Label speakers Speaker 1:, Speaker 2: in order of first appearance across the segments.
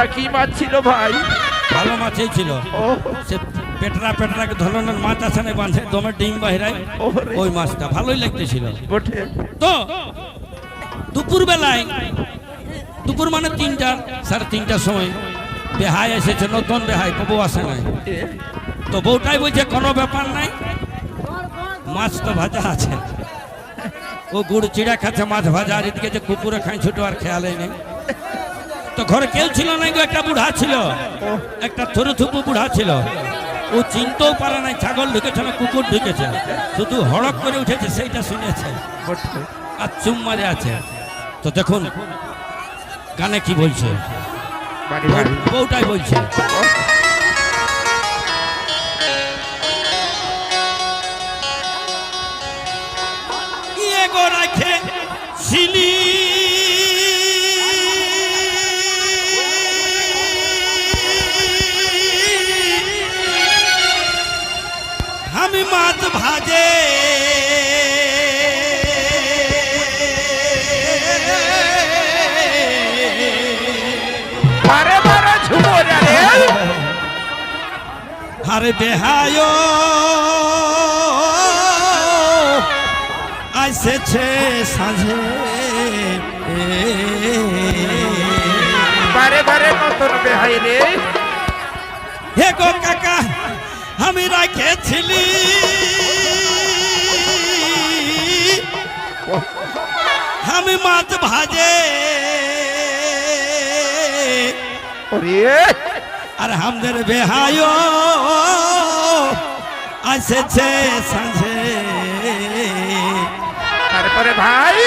Speaker 1: তা কি মাছ ছিল ভাই?
Speaker 2: ভালো মাছই ছিল। সে পেটরা পেটরা ধরনের মাছ আছে না বাঁধে দমে ডিম বাহিরায়। ওই মাছটা ভালোই লাগতেছিল। তো দুপুর বেলায় দুপুর মানে তিনটা সাড়ে তিনটার সময় বেহাই এসেছে নতুন বেহাই কবু আসে নাই। তো বউটাই বলছে কোনো ব্যাপার নাই মাছ তো ভাজা আছে। ও গুড় চিড়া খাচ্ছে মাছ ভাজা আর এদিকে যে কুকুরে খাই ছোট আর খেয়ালে নেই। তো ঘরে কেউ ছিল না একটা বুড়া ছিল। একটা থরু থুপু বুড়া ছিল। ও চিনতেও পারে নাই ছাগল ঢুকেছে না কুকুর ঢুকেছে। শুধু হড়ক করে উঠেছে সেইটা শুনেছে। আর চুম মারে আছে। তো দেখুন কানে কি বলছে? বউটাই বলছে। ইয়ে গো রাখে ছিলি মাছ ভাজে। আরে বেহায়। আসেছে সাঁঝে।
Speaker 1: বারে বারে নতুন বেহাই রে।
Speaker 2: হে গো কাকা আমি রাখেছিলি। আমি মাছ ভাজে। আর আমাদের বেহায় আসেছে সাঁঝে।
Speaker 1: তারপরে ভাই?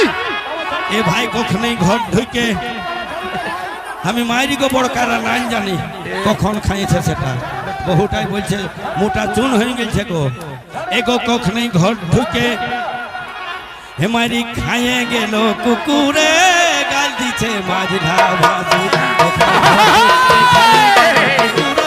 Speaker 2: এ ভাই কখনোই ঘর ঢুকে। আমি মায়েরই গো বড় কারা নাম জানি। কখন খাইছে সেটা? বহুটাই বলছে মোটা চুন হয়ে গেছে গো। এগো কখনই ঘর ঢুকে হেমারি খাইয়ে গেল কুকুরে গাল দিছে মাঝরা বাজু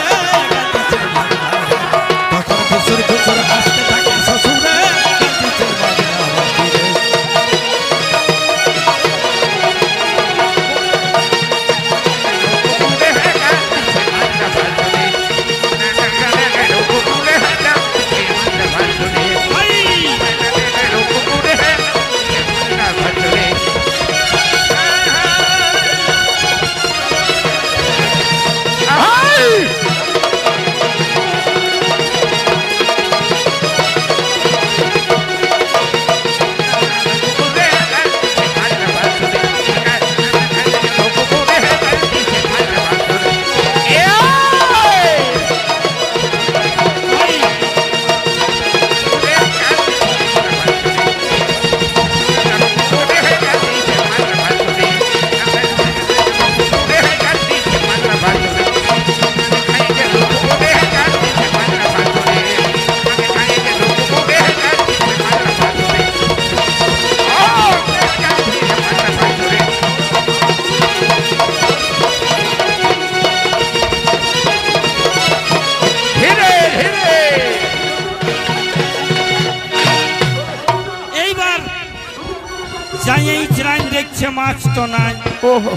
Speaker 2: চিরাইন মাছ তো নাই।
Speaker 1: ওহো।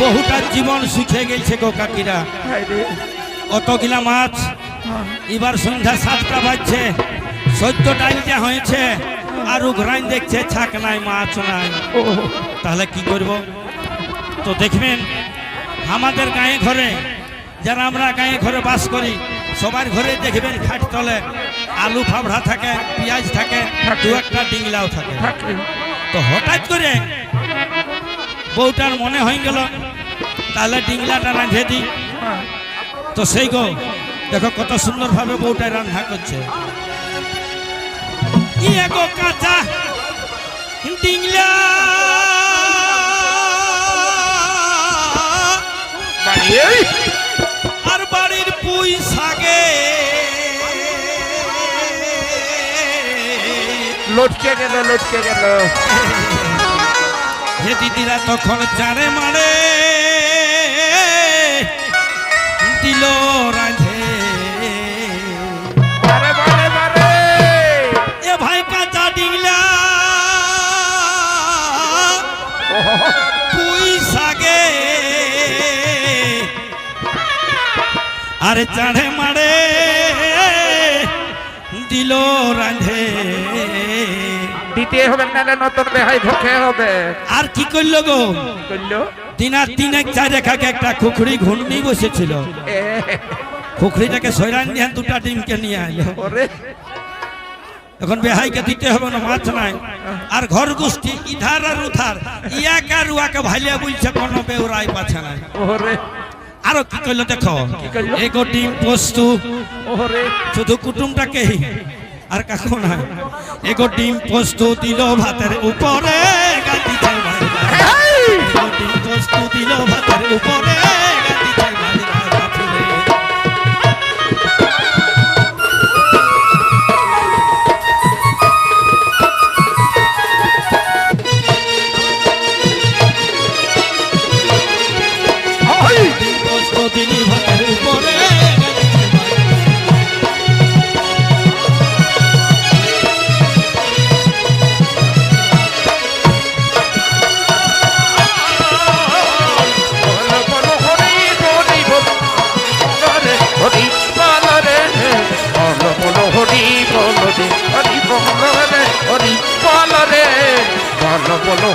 Speaker 2: বহুটা জীবন সুখে গেছে গো কাকিরা। অতগুলা মাছ? এবার সন্ধ্যা সাতটা বাজছে সদ্য ডাইলটা হয়েছে আর উঘরাইন দেখছে ছাক নাই মাছ নাই।
Speaker 1: ওহো।
Speaker 2: তাহলে কি করব? তো দেখবেন আমাদের গায়ে ঘরে যারা আমরা গায়ে ঘরে বাস করি সবার ঘরে দেখবেন খাট তলে আলু ফাবড়া থাকে পেঁয়াজ থাকে দু একটা ডিংলাও থাকে। তো হঠাৎ করে বউটার মনে হয়ে গেল তাহলে ডিংলাটা রাঁধে দিই। তো সেই গো দেখো কত সুন্দরভাবে বউটা রান্না করছে। কি এগো কাঁচা ডিংলা? আর বাড়ির পুই শাগে
Speaker 1: লটকে গেল লটকে গেল।
Speaker 2: হে দিদিরা তখন জানে মানে দিল রাধে। ভাই আরে চাঁড়ে মারে দিল রাধে।
Speaker 1: দিতে হবে নাহলে নতুন বেহাই ধোকে হবে।
Speaker 2: আর কি করল গো?
Speaker 1: করল?
Speaker 2: দিনার তিনে চার রেখাকে একটা খুখড়ি ঘূর্ণি বসেছিল। খুখড়িটাকে সৈরান দিয়ে দুটা ডিমকে নিয়ে আইলো। এখন বেহাইকে দিতে হবে না মাছ নাই। আর ঘর গোষ্ঠী ইধার আর উধার ইয়াকে আর উয়াকে ভাইলিয়া বলছে কোনো বেউরাই পাছে নাই। আরও কি করল দেখো? এগো ডিম পোস্তু। শুধু কুটুমটাকে আর কাকু না এগো ডিম পোস্ত দিল ভাতের উপরে! এগো ডিম পোস্ত দিল ভাতের উপরে।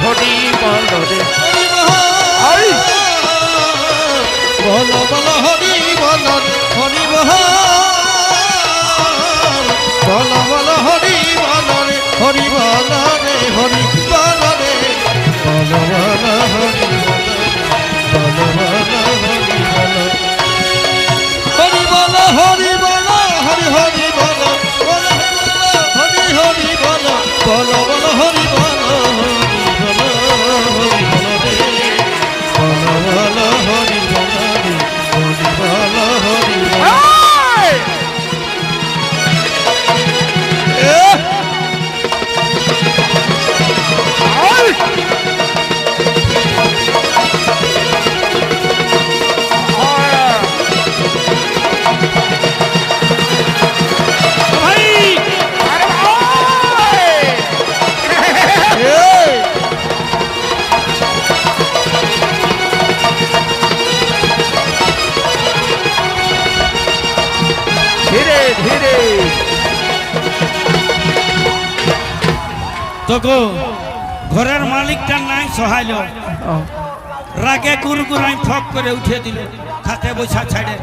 Speaker 1: হরি বল রে আই!
Speaker 2: বল বল, হরি বল হরি বল বল, হরি বল হরি বল রে হরি বল রে বল বল, হরি বল বল হরি বল, হরি
Speaker 1: ধীরে ধীরে
Speaker 2: তো গো ঘরের মালিকটা নাই সহাইল। রাগে গুড়াই ফক করে উঠে দিল খাতে বৈশা ছাড়ে